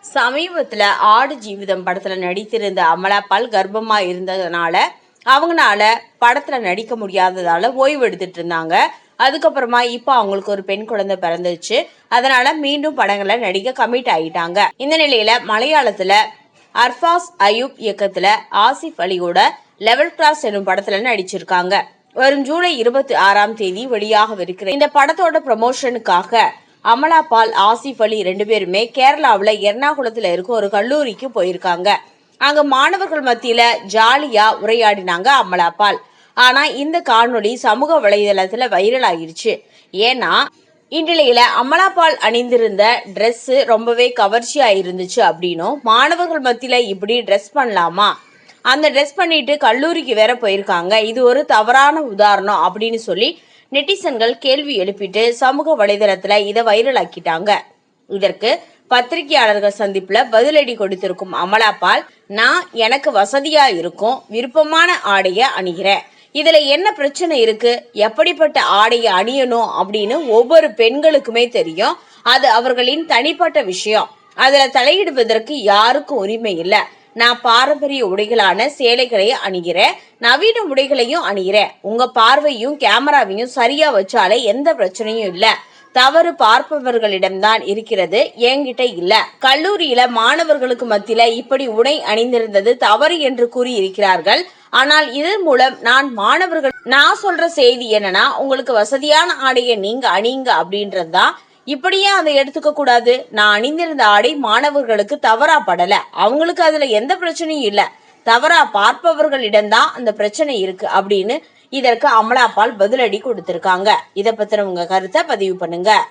சமீபத்தில் ஆடு ஜீவிதம் படத்தில் நடித்திருந்த அமலாபால் கர்ப்பமாக இருந்ததுனால அவங்கனால படத்தில் நடிக்க முடியாததால் ஓய்வு எடுத்துட்டு இருந்தாங்க. அதுக்கப்புறமா இப்போ அவங்களுக்கு ஒரு பெண் குழந்தை பிறந்துச்சு அதனால மீண்டும் படங்களை நடிக்க கமிட் ஆகிட்டாங்க இந்த நிலையில மலையாளத்துல அர்ஃபாஸ் அயூப் இயக்கத்துல ஆசிஃப் அலியோட லெவல் கிராஸ் எனும் படத்துல நடிச்சிருக்காங்க. வரும் ஜூலை இருபத்தி ஆறாம் தேதி வெளியாகவிருக்கிற இந்த படத்தோட ப்ரமோஷனுக்காக அமலா பால் ஆசிஃப் அலி ரெண்டு பேருமே கேரளாவில் எர்ணாகுளத்தில் இருக்க ஒரு கல்லூரிக்கு போயிருக்காங்க. அங்க மாணவர்கள் மத்தியில ஜாலியா உரையாடினாங்க அமலா பால் ஆனா இந்த காணொளி சமூக வலைதளத்துல வைரல் ஆயிடுச்சு. ஏன்னா இந்நிலையில அமலாபால் அணிந்திருந்த ட்ரெஸ் ரொம்பவே கவர்ச்சியா இருந்துச்சு அப்படின்னும் மாணவர்கள் மத்தியில இப்படி ட்ரெஸ் பண்ணலாமா? அந்த ட்ரெஸ் பண்ணிட்டு கல்லூரிக்கு வேற போயிருக்காங்க. இது ஒரு தவறான உதாரணம் அப்படின்னு சொல்லி நெட்டிசன்கள் கேள்வி எழுப்பிட்டு சமூக வலைதளத்துல இதை வைரலாக்கிட்டாங்க. இதற்கு பத்திரிகையாளர்கள் சந்திப்புல பதிலடி கொடுத்திருக்கும் அமலாபால் நான் எனக்கு வசதியா இருக்கும் விருப்பமான ஆடைய அணிகிறேன். இதுல என்ன பிரச்சனை இருக்கு? எப்படிப்பட்ட ஆடையை அணியணும்? அப்படின்னு ஒவ்வொரு பெண்களுக்குமே தெரியும். அது அவர்களின் தனிப்பட்ட விஷயம். அதுல தலையிடுவதற்கு யாருக்கும் உரிமை இல்லை. நான் பாரம்பரிய உடைகளான சேலைகளை அணிகிறேன் நவீன உடைகளையும் அணிகிறேன் உங்க பார்வையும் கேமராவையும் சரியா வச்சாலே எந்த பிரச்சனையும் இல்ல. தவறு பார்ப்பவர்களிடம்தான் இருக்கிறது என்கிட்ட இல்ல. கல்லூரியில மாணவர்களுக்கு மத்தியில இப்படி உடை அணிந்திருந்தது தவறு என்று கூறி இருக்கிறார்கள் ஆனால் இதன் மூலம் நான் மாணவர்கள் நான் சொல்ற செய்தி என்னன்னா உங்களுக்கு வசதியான ஆடையை நீங்க அணிங்க அப்படின்றதுதான் இப்படியே அதை எடுத்துக்க கூடாது? நான் அணிந்திருந்த ஆடை மாணவர்களுக்கு தவறா படல. அவங்களுக்கு அதுல எந்த பிரச்சனையும் இல்ல. தவறா பார்ப்பவர்களிடம்தான் அந்த பிரச்சனை இருக்கு அப்படின்னு இதற்கு அமலாபால் பதிலடி கொடுத்திருக்காங்க. இத பத்தின உங்க கருத்தை பதிவு பண்ணுங்க.